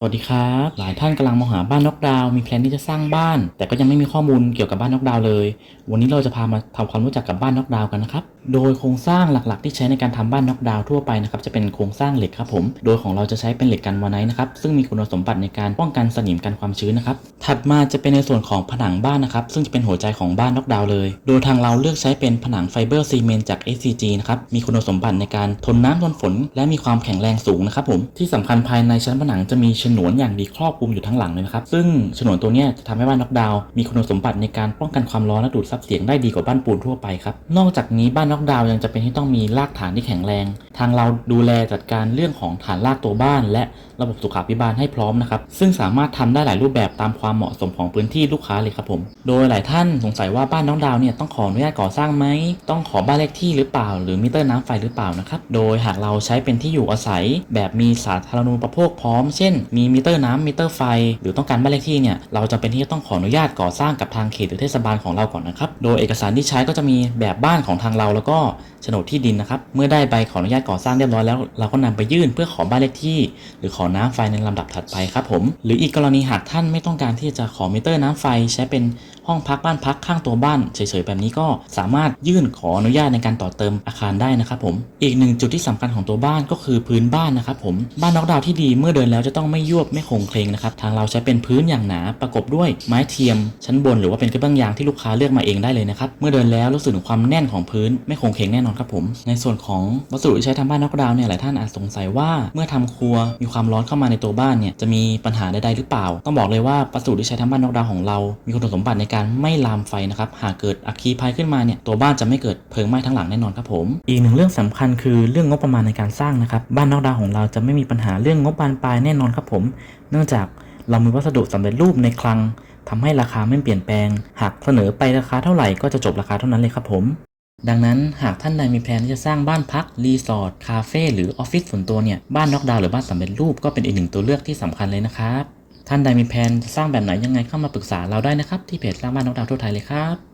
สวัสดีครับ หลายท่านกำลังมองหาบ้านนอกดาว มีแพลนที่จะสร้างบ้าน แต่ก็ยังไม่มีข้อมูลเกี่ยวกับบ้านนอกดาวเลย วันนี้เราจะพามาทำความรู้จักกับบ้านนอกดาวกันนะครับ โดยโครงสร้างหลักๆ ที่ใช้ในการทำบ้านนอกดาวทั่วไปนะครับจะเป็นโครงสร้างเหล็กครับผม โดยของเราจะใช้เป็นเหล็กกันวาไนท์นะครับซึ่งมีคุณสมบัติในการป้องกันสนิมกันความชื้นนะครับ ถัดมาจะเป็นในส่วนของผนังบ้านนะครับซึ่งจะเป็นหัวใจของบ้านนอกดาวเลย โดยทางเราเลือกใช้เป็นผนังไฟเบอร์ซีเมนต์จาก SCG นะครับมีคุณสมบัติในการทนน้ำทนฝน และมีความแข็งแรงสูงนะครับผมที่สำคัญภายในชั้นผนังจะมีฉนวนอย่างดีครอบคลุมอยู่ทั้งหลังเลยนะครับ ซึ่งฉนวนตัวนี้จะทำให้บ้านน็อกดาวน์มีคุณสมบัติในการป้องกันความร้อนและดูดซับเสียงได้ดีกว่าบ้านปูนทั่วไปครับ นอกจากนี้บ้านน็อกดาวน์ยังจะเป็นที่ต้องมีรากฐานที่แข็งแรง ทางเราดูแลจัดการเรื่องของฐานรากตัวบ้าน และระบบสุขาภิบาลให้พร้อมนะครับ ซึ่งสามารถทำได้หลายรูปแบบตามความเหมาะสมของพื้นที่ลูกค้าเลยครับผม โดยหลายท่านสงสัยว่าบ้านน้องดาวเนี่ยต้องขออนุญาตก่อสร้างไหม ต้องขอบ้านเลขที่หรือเปล่า หรือมิเตอร์น้ำไฟหรือเปล่านะครับ โดยหากเราใช้เป็นที่อยู่อาศัย แบบมีสาธารณูปโภคพร้อม เช่นมีมิเตอร์น้ำมิเตอร์ไฟ หรือต้องการบ้านเลขที่เนี่ยเราจะเป็นที่จะต้องขออนุญาตก่อสร้างกับทางเขตหรือเทศบาลของเราก่อนนะครับโดยเอกสารที่ใช้ก็จะมีแบบบ้านของทางเราแล้วก็โฉนดที่ดินนะครับเมื่อได้ใบขออนุญาตก่อสร้างเรียบร้อยแล้ว เราก็นำไปยื่นเพื่อขอบ้านเลขที่ หรือขอน้ำไฟในลำดับถัดไปครับผมหรืออีกกรณีหากท่านไม่ต้องการที่จะขอมิเตอร์น้ำไฟใช้เป็นห้องพักบ้านพักข้างตัวบ้านเฉยๆแบบนี้ก็สามารถยื่นขออนุญาตในการต่อเติมอาคารได้นะครับผมอีกหนึ่งจุดที่สำคัญของตัวบ้านก็คือพื้นบ้านนะครับผมบ้านน็อกดาวที่ดีเมื่อเดินแล้วจะต้องไม่ยวบไม่คงเคลงนะครับทางเราใช้เป็นพื้นอย่างหนาประกบด้วยไม้เทียม ชั้นบนหรือว่าเป็นกระเบื้องยางที่ลูกค้าเลือกมาเองได้เลยนะครับเมื่อเดินแล้วรู้สึกถึงความแน่นของพื้นไม่คงเคลงแน่นอนครับผม ในส่วนของวัสดุที่ใช้ทำบ้านนอกดาวเนี่ยหลายท่านอาจสงสัยว่าเมื่อทำครัวมีความร้อนเข้ามาในตัวบ้านเนี่ยจะมีปัญหาใดๆหรือเปล่า ต้องบอกเลยว่าวัสดุที่ใช้ทำบ้านนอกดาวของเรา มีคุณสมบัติในการไม่ลามไฟนะครับหากเกิดอัคคีภัยขึ้นมาเนี่ยตัวบ้านจะไม่เกิดเพลิงไหม้ทั้งหลังแน่นอนครับผม อีกหนึ่งเรื่องสำคัญคือเรื่องงบประมาณในการสร้างนะครับบ้านนอกดาวของเราจะไม่มีปัญหาเรื่องงบบานปลายแน่นอนครับผมเนื่องจากเรามีวัสดุสำเร็จรูปในคลังทำให้ราคาไม่เปลี่ยนแปลง หากเสนอไปราคาเท่าไหร่ก็จะจบราคาเท่านั้นเลยครับผม ดังนั้นหากท่านใดมีแผนที่จะสร้างบ้านพักรีสอร์ทคาเฟ่หรือออฟฟิศส่วนตัวเนี่ยบ้านน็อกดาวหรือบ้านสำเร็จรูปก็เป็นอีกหนึ่งตัวเลือกที่สำคัญเลยนะครับท่านใดมีแผนจะสร้างแบบไหนยังไงเข้ามาปรึกษาเราได้นะครับที่เพจสร้างบ้านน็อกดาวทั่วไทยเลยครับ